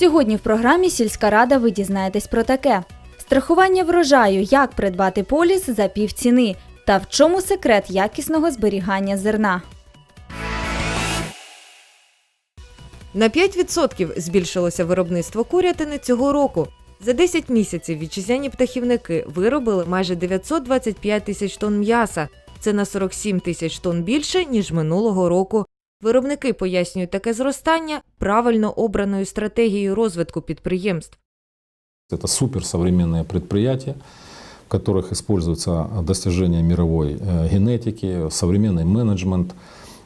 Сьогодні в програмі Сільська рада ви дізнаєтесь про таке: страхування врожаю, як придбати поліс за півціни та в чому секрет якісного зберігання зерна. На 5% збільшилося виробництво курятини цього року. За 10 місяців вітчизняні птахівники виробили майже 925 тисяч тонн м'яса. Це на 47 тисяч тонн більше, ніж минулого року. Виробники пояснюють таке зростання правильно обраною стратегією розвитку підприємств. Это суперсовременные предприятия, в которых используются достижения мировой э, генетики, современный менеджмент,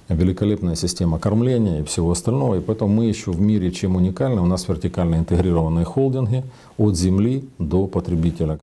великолепная система кормления и всего остального. И поэтому мы еще в мире чем уникальны. У нас вертикально интегрированные холдинги от земли до потребителя.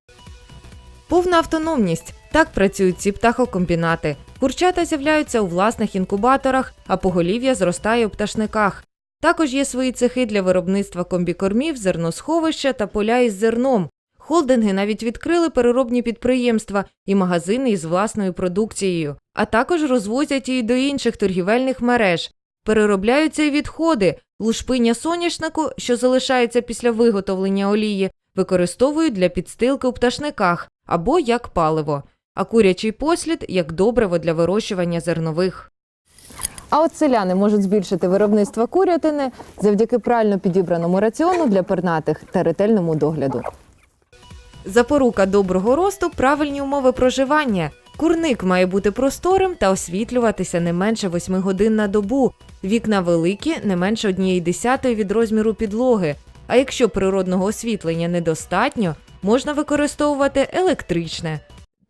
Повна автономність. Так працюють ці птахокомбінати. Курчата з'являються у власних інкубаторах, а поголів'я зростає у пташниках. Також є свої цехи для виробництва комбікормів, зерносховища та поля із зерном. Холдинги навіть відкрили переробні підприємства і магазини із власною продукцією, а також розвозять її до інших торгівельних мереж. Переробляються і відходи. Лушпиня соняшнику, що залишається після виготовлення олії, використовують для підстилки у пташниках або як паливо, а курячий послід як добриво для вирощування зернових. А от селяни можуть збільшити виробництво курятини завдяки правильно підібраному раціону для пернатих та ретельному догляду. Запорука доброго росту правильні умови проживання. Курник має бути просторим та освітлюватися не менше 8 годин на добу. Вікна великі, не менше однієї десятої від розміру підлоги. А якщо природного освітлення недостатньо, можна використовувати електричне.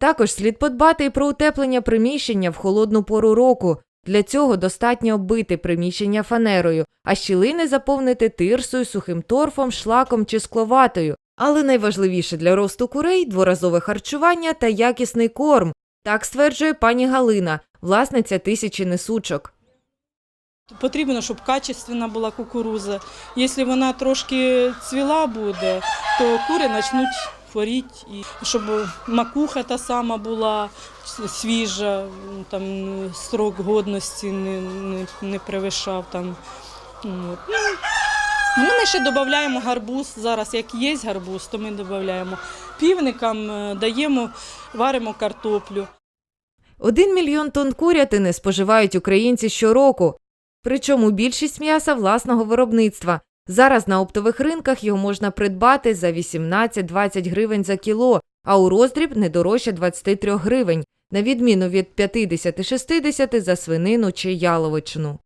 Також слід подбати і про утеплення приміщення в холодну пору року. Для цього достатньо оббити приміщення фанерою, а щілини заповнити тирсою, сухим торфом, шлаком чи скловатою. Але найважливіше для росту курей дворазове харчування та якісний корм. Так стверджує пані Галина, власниця тисячі несучок. Потрібно, щоб качественна була кукуруза. Якщо вона трошки цвіла буде, то кури почнуть хворіти. І щоб макуха та сама була свіжа, там строк годності не, не, не перевищав. Там. От. Ну, ми ще додаємо гарбуз. Зараз як є гарбуз, то ми додаємо. Півникам е, даємо, варимо картоплю. Один мільйон тонн курятини споживають українці щороку. Причому більшість м'яса власного виробництва. Зараз на оптових ринках його можна придбати за 18-20 гривень за кіло, а у роздріб не дорожче 23 гривень, на відміну від 50-60 за свинину чи яловичину.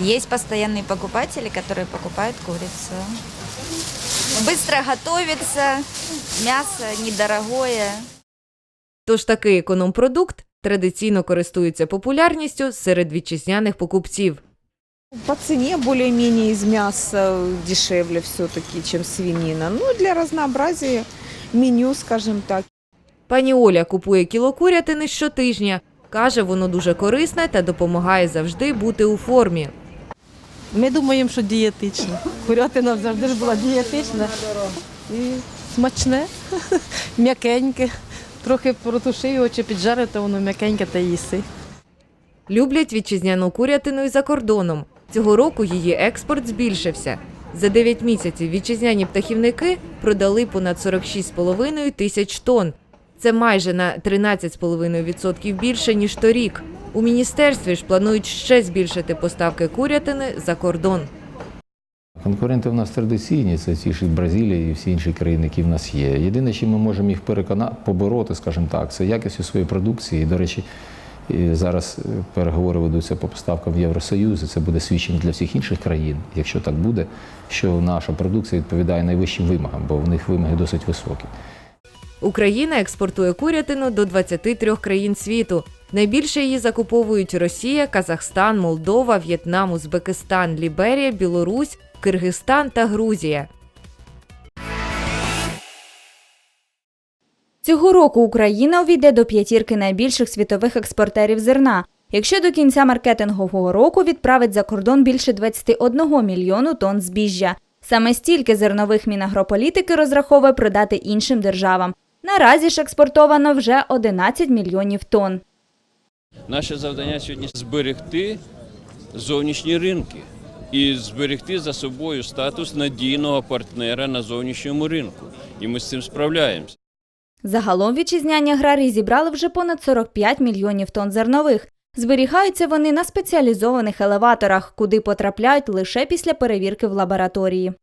Есть постоянные покупатели, которые покупают курицу. Быстро готовится, мясо недорогое. Тож такий економпродукт традиційно користується популярністю серед вітчизняних покупців. По цене более-менее из мяса дешевле все-таки, чем свинина. Ну, для разнообразия меню, скажем так. Пані Оля купує кіло курятини щотижня. Каже, воно дуже корисне та допомагає завжди бути у формі. Ми думаємо, що дієтично. Курятина завжди ж була дієтична і смачне, м'якеньке. Трохи протуши його чи піджарити, воно м'якеньке та їси. Люблять вітчизняну курятину і за кордоном. Цього року її експорт збільшився. За 9 місяців вітчизняні птахівники продали понад 46,5 тисяч тонн. Це майже на 13,5% більше, ніж торік. У міністерстві ж планують ще збільшити поставки курятини за кордон. Конкуренти в нас традиційні, це ті ж Бразилія і всі інші країни, які в нас є. Єдине, чим ми можемо їх переконати, побороти, скажімо так, це якістю своєї продукції. До речі, і зараз е, переговори ведуться по поставкам в Євросоюз, це буде свідчення для всіх інших країн, якщо так буде, що наша продукція відповідає найвищим вимогам, бо в них вимоги досить високі. Україна експортує курятину до 23 країн світу. Найбільше її закуповують Росія, Казахстан, Молдова, В'єтнам, Узбекистан, Ліберія, Білорусь, Киргизстан та Грузія. Цього року Україна увійде до п'ятірки найбільших світових експортерів зерна. Якщо до кінця маркетингового року відправить за кордон більше 21 мільйону тонн збіжжя. Саме стільки зернових мінагрополітики розраховує продати іншим державам. Наразі ж експортовано вже 11 мільйонів тонн. Наше завдання сьогодні зберегти зовнішні ринки. і зберегти за собою статус надійного партнера на зовнішньому ринку. І ми з цим справляємося. Загалом вітчизняні аграрії зібрали вже понад 45 мільйонів тонн зернових. Зберігаються вони на спеціалізованих елеваторах, куди потрапляють лише після перевірки в лабораторії.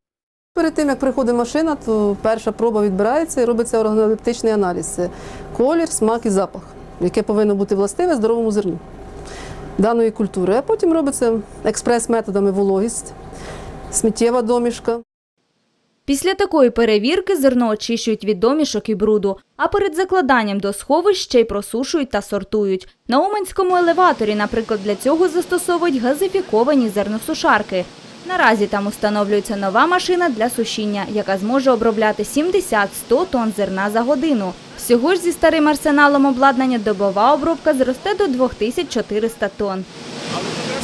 Перед тим, як приходить машина, то перша проба відбирається і робиться органолептичний аналіз. Це колір, смак і запах, яке повинно бути властиве здоровому зерну даної культури. А потім робиться експрес-методами вологість, сміттєва домішка. Після такої перевірки зерно очищують від домішок і бруду, а перед закладанням до сховищ ще й просушують та сортують. На Уманському елеваторі, наприклад, для цього застосовують газифіковані зерносушарки. Наразі там установлюється нова машина для сушіння, яка зможе обробляти 70-100 тонн зерна за годину. Всього ж зі старим арсеналом обладнання добова обробка зросте до 2400 тонн.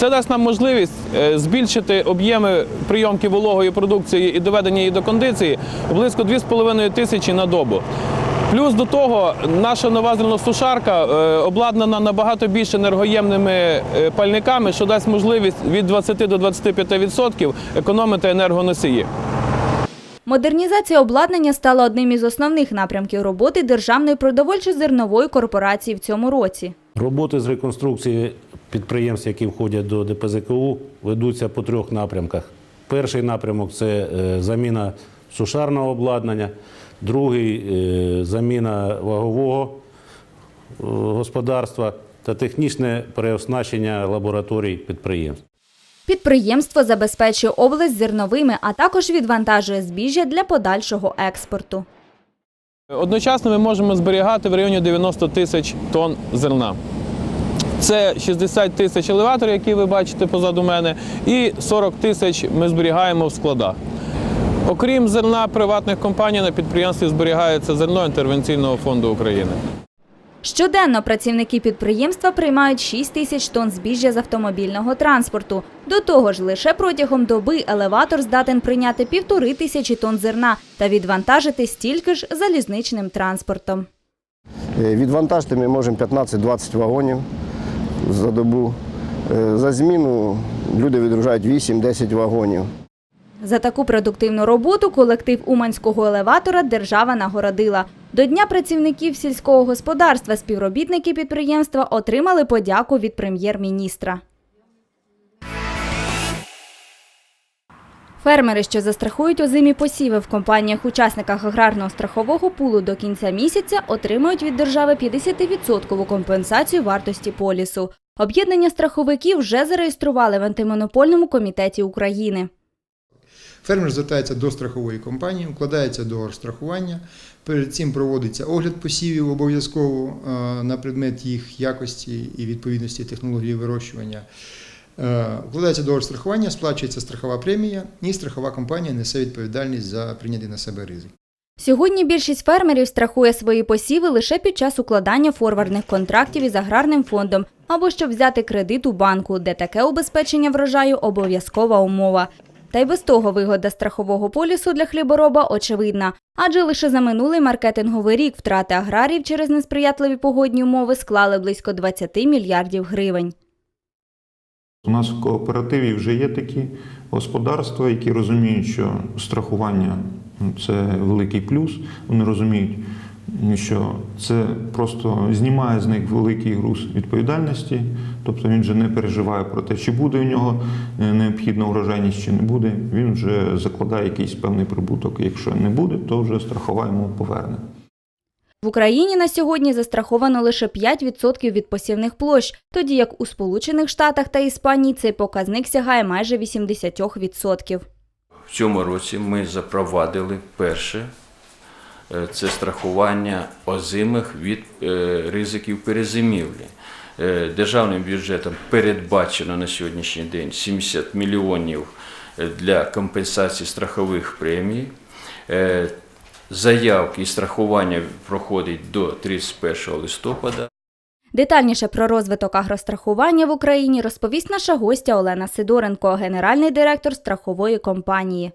Це дасть нам можливість е, збільшити об'єми прийомки вологої продукції і доведення її до кондиції близько 2,5 тисячі на добу. Плюс до того, наша нова зерносушарка е, обладнана набагато більш енергоємними е, пальниками, що дасть можливість від 20 до 25% економити енергоносії. Модернізація обладнання стала одним із основних напрямків роботи Державної продовольчо-зернової корпорації в цьому році. Роботи з реконструкції підприємств, які входять до ДПЗКУ, ведуться по трьох напрямках. Перший напрямок це е, заміна сушарного обладнання, другий е, заміна вагового е, господарства та технічне переоснащення лабораторій підприємств. Підприємство забезпечує область зерновими, а також відвантажує збіжжя для подальшого експорту. Одночасно ми можемо зберігати в районі 90 тисяч тонн зерна. Це 60 тисяч елеваторів, які ви бачите позаду мене, і 40 тисяч ми зберігаємо в складах. Окрім зерна приватних компаній, на підприємстві зберігається зерно інтервенційного фонду України. Щоденно працівники підприємства приймають 6 тисяч тонн збіжжя з автомобільного транспорту. До того ж, лише протягом доби елеватор здатен прийняти півтори тисячі тонн зерна та відвантажити стільки ж залізничним транспортом. Е, Відвантажити ми можемо 15-20 вагонів за добу. Е, За зміну люди відгружають 8-10 вагонів. За таку продуктивну роботу колектив Уманського елеватора держава нагородила. До Дня працівників сільського господарства співробітники підприємства отримали подяку від прем'єр-міністра. Фермери, що застрахують озимі посіви в компаніях-учасниках аграрного страхового пулу до кінця місяця, отримають від держави 50% компенсацію вартості полісу. Об'єднання страховиків вже зареєстрували в антимонопольному комітеті України. Фермер звертається до страхової компанії, укладається договор страхування. Перед цим проводиться огляд посівів обов'язково е, на предмет їх якості і відповідності технології вирощування. Е, Укладається договор страхування, сплачується страхова премія, і страхова компанія несе відповідальність за прийнятий на себе ризик. Сьогодні більшість фермерів страхує свої посіви лише під час укладання форвардних контрактів із аграрним фондом або щоб взяти кредит у банку, де таке убезпечення врожаю обов'язкова умова. Та й без того вигода страхового полісу для хлібороба очевидна, адже лише за минулий маркетинговий рік втрати аграріїв через несприятливі погодні умови склали близько 20 мільярдів гривень. У нас в кооперативі вже є такі господарства, які розуміють, що страхування це великий плюс. Вони розуміють, що це просто знімає з них великий груз відповідальності. Тобто він вже не переживає про те, чи буде у нього е, необхідна урожайність, чи не буде. Він вже закладає якийсь певний прибуток. Якщо не буде, то вже страхова йому поверне. В Україні на сьогодні застраховано лише 5% від посівних площ, тоді як у Сполучених Штатах та Іспанії цей показник сягає майже 80%. В цьому році ми запровадили перше це страхування озимих від е, ризиків перезимівлі. Е, Державним бюджетом передбачено на сьогоднішній день 70 мільйонів е, для компенсації страхових премій. Е, Заявки і страхування проходить до 31 листопада. Детальніше про розвиток агрострахування в Україні розповість наша гостя Олена Сидоренко, генеральний директор страхової компанії.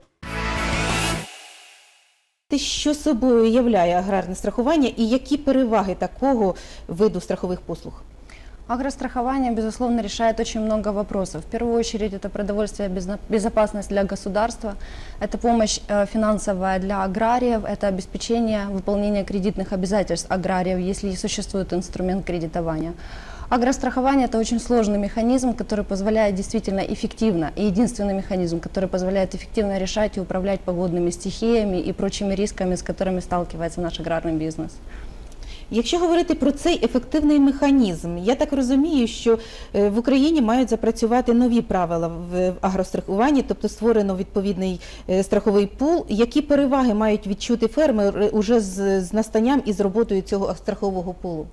Що собою являє аграрне страхування і які переваги такого виду страхових послуг? Агрострахование, безусловно, решает очень много вопросов. В первую очередь это продовольствие, безна- безопасность для государства, это помощь э, финансовая для аграриев, это обеспечение выполнения кредитных обязательств аграриев, если существует инструмент кредитования. Агрострахование – это очень сложный механизм, который позволяет действительно эффективно, и единственный механизм, который позволяет эффективно решать и управлять погодными стихиями и прочими рисками, с которыми сталкивается наш аграрный бизнес. Якщо говорити про цей ефективний механізм, я так розумію, що е, в Україні мають запрацювати нові правила в агрострахуванні, тобто створено відповідний е, страховий пул. Які переваги мають відчути фермери уже з, з настанням і з роботою цього страхового пулу?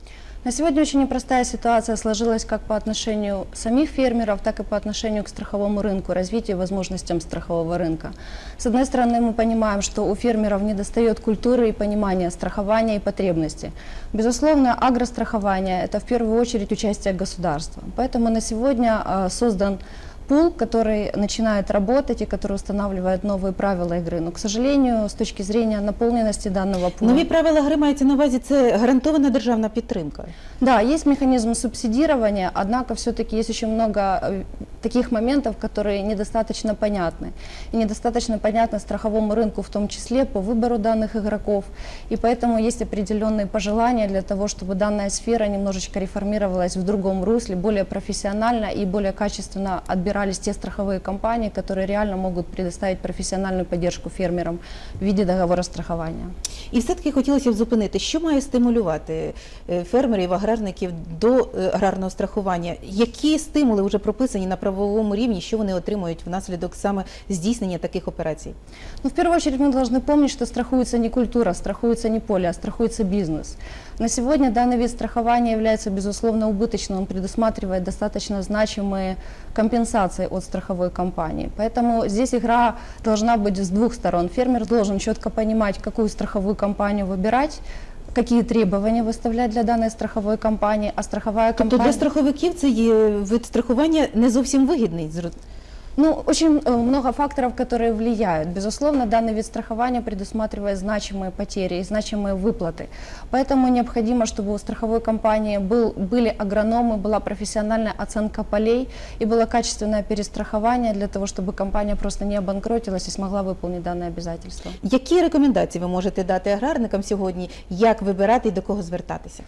На сегодня очень непростая ситуация сложилась как по отношению самих фермеров, так и по отношению к страховому рынку, развитию и возможностям страхового рынка. С одной стороны, мы понимаем, что у фермеров недостает культуры и понимания страхования и потребностей. Безусловно, агрострахование – это в первую очередь участие государства. Поэтому на сегодня э, создан пул, который начинает работать и который устанавливает новые правила игры. Но, к сожалению, с точки зрения наполненности данного пула... Нові правила гри мається на увазі це гарантована державна підтримка. Да, есть механизм субсидирования, однако все-таки есть очень много э, таких моментов, которые недостаточно понятны. И недостаточно понятны страховому рынку в том числе по выбору данных игроков. И поэтому есть определенные пожелания для того, чтобы данная сфера немножечко реформировалась в другом русле, более профессионально и более качественно отбирались те страховые компании, которые реально могут предоставить профессиональную поддержку фермерам в виде договора страхования. І все-таки хотілося б зупинити, що має стимулювати е, фермерів, аграрників до е, аграрного страхування? Які стимули вже прописані на правовому рівні, що вони отримують внаслідок саме здійснення таких операцій? Ну, в первую очередь мы должны помнить, что страхуется не культура, страхуется не поле, а страхуется бизнес. На сегодня данный вид страхования является, безусловно, убыточным, он предусматривает достаточно значимые компенсации от страховой компании. Поэтому здесь игра должна быть с двух сторон. Фермер должен четко понимать, какую страховую компанию выбирать, какие требования выставлять для данной страховой компании, а страховая Тобто компания... для страховиків це є вид страхування не зовсім вигідний. зро- Ну, очень э, много факторов, которые влияют. Безусловно, данный вид страхования предусматривает значимые потери и значимые выплаты. Поэтому необходимо, чтобы у страховой компании был, были агрономы, была профессиональная оценка полей и было качественное перестрахование для того, чтобы компания просто не обанкротилась и смогла выполнить данное обязательство. Які рекомендації ви можете дати аграрникам сьогодні, як вибирати і до кого звертатися?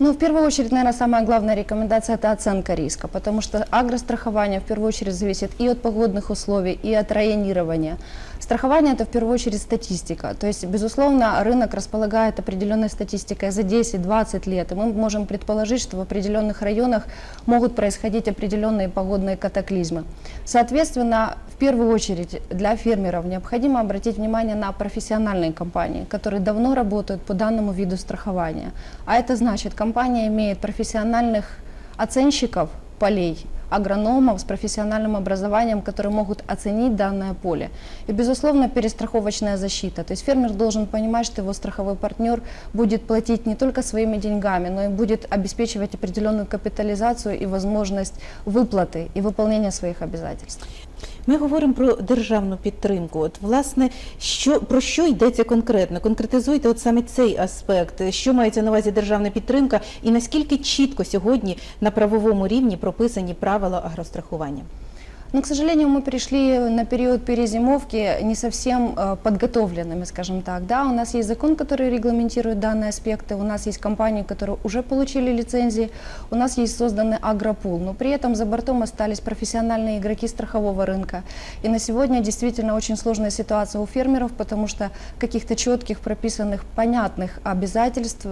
Ну, в первую очередь, наверное, самая главная рекомендация – это оценка риска, потому что агрострахование в первую очередь зависит и от погодных условий, и от районирования. Страхование – это в первую очередь статистика. То есть, безусловно, рынок располагает определенной статистикой за 10-20 лет, и мы можем предположить, что в определенных районах могут происходить определенные погодные катаклизмы. Соответственно, в первую очередь для фермеров необходимо обратить внимание на профессиональные компании, которые давно работают по данному виду страхования. А это значит, компания имеет профессиональных оценщиков полей, агрономов с профессиональным образованием, которые могут оценить данное поле. И, безусловно, перестраховочная защита. То есть фермер должен понимать, что его страховой партнер будет платить не только своими деньгами, но и будет обеспечивать определенную капитализацию и возможность выплаты и выполнения своих обязательств. Ми говоримо про державну підтримку. От власне, що про що йдеться конкретно? Конкретизуйте от саме цей аспект, що мається на увазі державна підтримка, і наскільки чітко сьогодні на правовому рівні прописані правила агрострахування? Но, к сожалению, мы перешли на период перезимовки не совсем э, подготовленными, скажем так. Да, у нас есть закон, который регламентирует данные аспекты, у нас есть компании, которые уже получили лицензии, у нас есть созданный агропул, но при этом за бортом остались профессиональные игроки страхового рынка. И на сегодня действительно очень сложная ситуация у фермеров, потому что каких-то четких, прописанных, понятных обязательств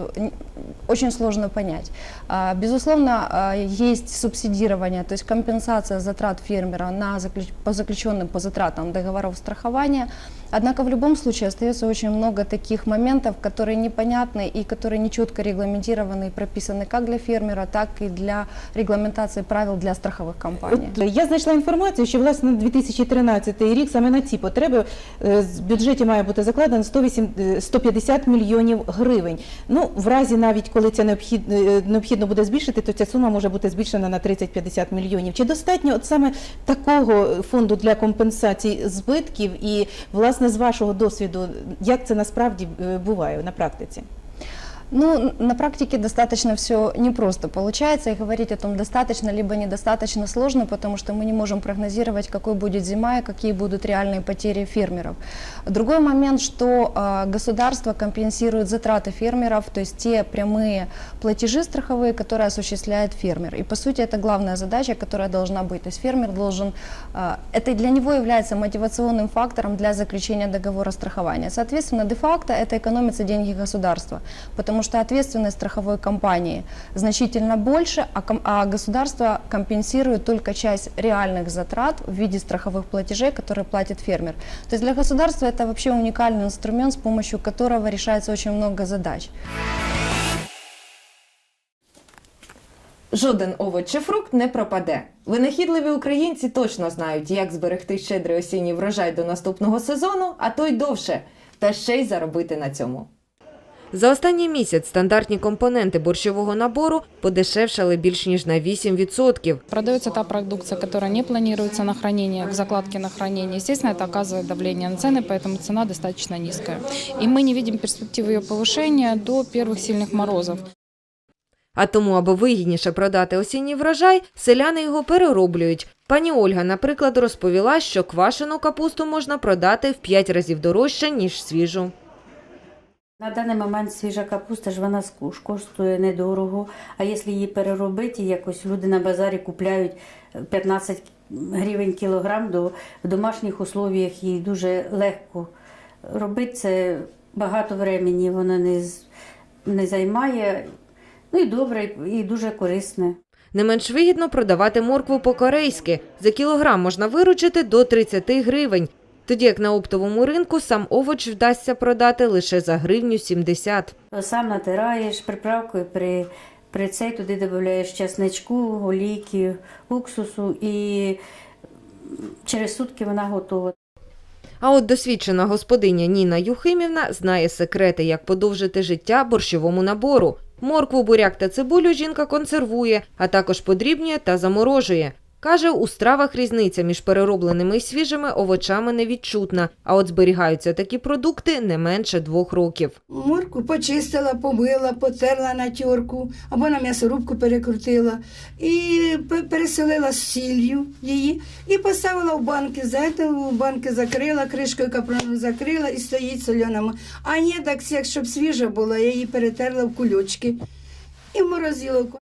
очень сложно понять. А, Безусловно, а, есть субсидирование, то есть компенсация затрат фермера на заключ- по заключенным по затратам договоров страхования. Однако в любом случае остается очень много таких моментов, которые непонятны и которые нечетко регламентированы и прописаны как для фермера, так и для регламентации правил для страховых компаний. От я знайшла інформацію, що власне на 2013 рік саме на ці потреби е, з бюджеті має бути закладено 108, е, 150 мільйонів гривень. Ну, в разі навіть коли це необхідно, е, необхідно буде збільшити, то ця сума може бути збільшена на 30-50 мільйонів. Чи достатньо от саме такого фонду для компенсації збитків? І власне З вашого досвіду, як це насправді е, буває на практиці? Ну, на практике достаточно все непросто получается, и говорить о том, достаточно либо недостаточно сложно, потому что мы не можем прогнозировать, какой будет зима и какие будут реальные потери фермеров. Другой момент, что а, государство компенсирует затраты фермеров, то есть те прямые платежи страховые, которые осуществляет фермер. И по сути это главная задача, которая должна быть. То есть фермер должен, а, это для него является мотивационным фактором для заключения договора страхования. Соответственно, де-факто это экономятся деньги государства, потому что ответственность страховой компании значительно больше, а, ком- а государство компенсирует только часть реальных затрат в виде страховых платежей, которые платит фермер. То есть для государства это вообще уникальный инструмент, с помощью которого решается очень много задач. Жоден овоч чи фрукт не пропаде. Винахідливі українці точно знають, як зберегти щедрий осінній врожай до наступного сезону, а то й довше, та ще й заробити на цьому. За останній місяць стандартні компоненти борщового набору подешевшали більш ніж на 8%. Продается та продукция, которая не планируется на хранение, в закладке на хранение. Естественно, это оказывает давление на цены, поэтому цена достаточно низкая. И мы не видим перспективы ее повышения до первых сильных морозов. А тому, аби вигідніше продати осінній врожай, селяни його перероблюють. Пані Ольга, наприклад, розповіла, що квашену капусту можна продати в 5 разів дорожче, ніж свіжу. На даний момент свіжа капуста ж вона коштує недорого. А якщо її переробити, якось люди на базарі купляють 15 гривень кілограм, до в домашніх условіях її дуже легко робити. Це багато времени, вона не, не займає. Ну і добре, і дуже корисне. Не менш вигідно продавати моркву по-корейськи. За кілограм можна виручити до 30 гривень. Тоді як на оптовому ринку сам овоч вдасться продати лише за гривню 70. Сам натираєш приправкою при, при цей туди додаєш чесничку, олійки, уксусу і через сутки вона готова. А от досвідчена господиня Ніна Юхимівна знає секрети, як подовжити життя борщовому набору. Моркву, буряк та цибулю жінка консервує, а також подрібнює та заморожує. Каже, у стравах різниця між переробленими і свіжими овочами не відчутна, а от зберігаються такі продукти не менше двох років. Морку почистила, помила, потерла на тьорку або на м'ясорубку перекрутила і переселила з сіллю її і поставила в банки. За в банки закрила, кришкою капрону закрила і стоїть сольона. А ні, так як щоб свіжа була, я її перетерла в кульочки і в морозиловку.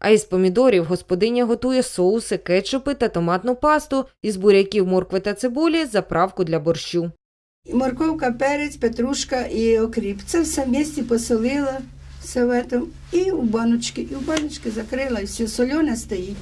А із помідорів господиня готує соуси, кетчупи та томатну пасту, із буряків, моркви та цибулі заправку для борщу. Морковка, перець, петрушка і окріп. Це все в місті посолила все в этом, і в баночки, і в баночки закрила, і все солене стоїть.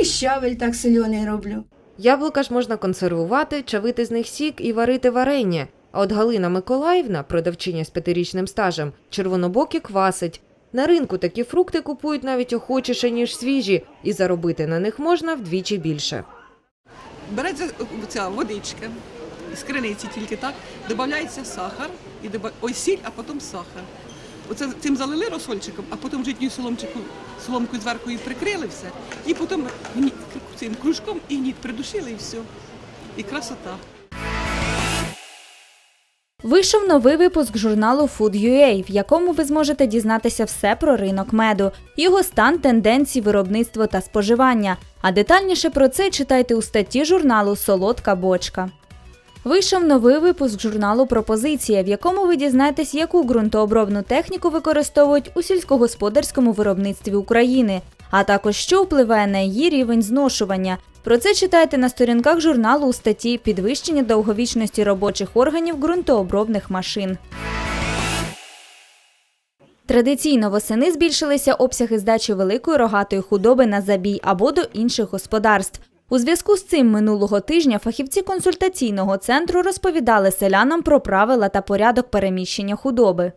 І щавель так солений роблю. Яблука ж можна консервувати, чавити з них сік і варити варення. А от Галина Миколаївна, продавчиня з п'ятирічним стажем, червонобокі квасить. На ринку такі фрукти купують навіть охочіше, ніж свіжі, і заробити на них можна вдвічі більше. Береться ця водичка з криниці тільки так, додається сахар, і доба... ой, сіль, а потім сахар. Оце цим залили розсольчиком, а потім житньою соломчику, соломкою зверху і прикрили все, і потім цим кружком і гніт придушили і все. І красота. Вийшов новий випуск журналу Food.ua, в якому ви зможете дізнатися все про ринок меду, його стан, тенденції, виробництво та споживання. А детальніше про це читайте у статті журналу Солодка бочка. Вийшов новий випуск журналу Пропозиція, в якому ви дізнаєтесь, яку ґрунтообробну техніку використовують у сільськогосподарському виробництві України, а також що впливає на її рівень зношування. Про це читайте на сторінках журналу у статті Підвищення довговічності робочих органів ґрунтообробних машин. Традиційно восени збільшилися обсяги здачі великої рогатої худоби на забій або до інших господарств. У зв'язку з цим минулого тижня фахівці консультаційного центру розповідали селянам про правила та порядок переміщення худоби.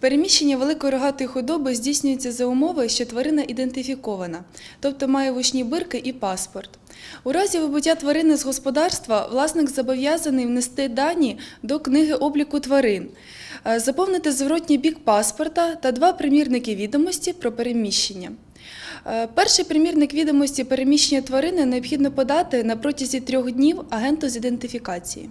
Переміщення великої рогатої худоби здійснюється за умови, що тварина ідентифікована, тобто має вушні бирки і паспорт. У разі вибуття тварини з господарства власник зобов'язаний внести дані до книги обліку тварин, е, заповнити зворотній бік паспорта та два примірники відомості про переміщення. Е, Перший примірник відомості переміщення тварини необхідно подати на протязі трьох днів агенту з ідентифікації.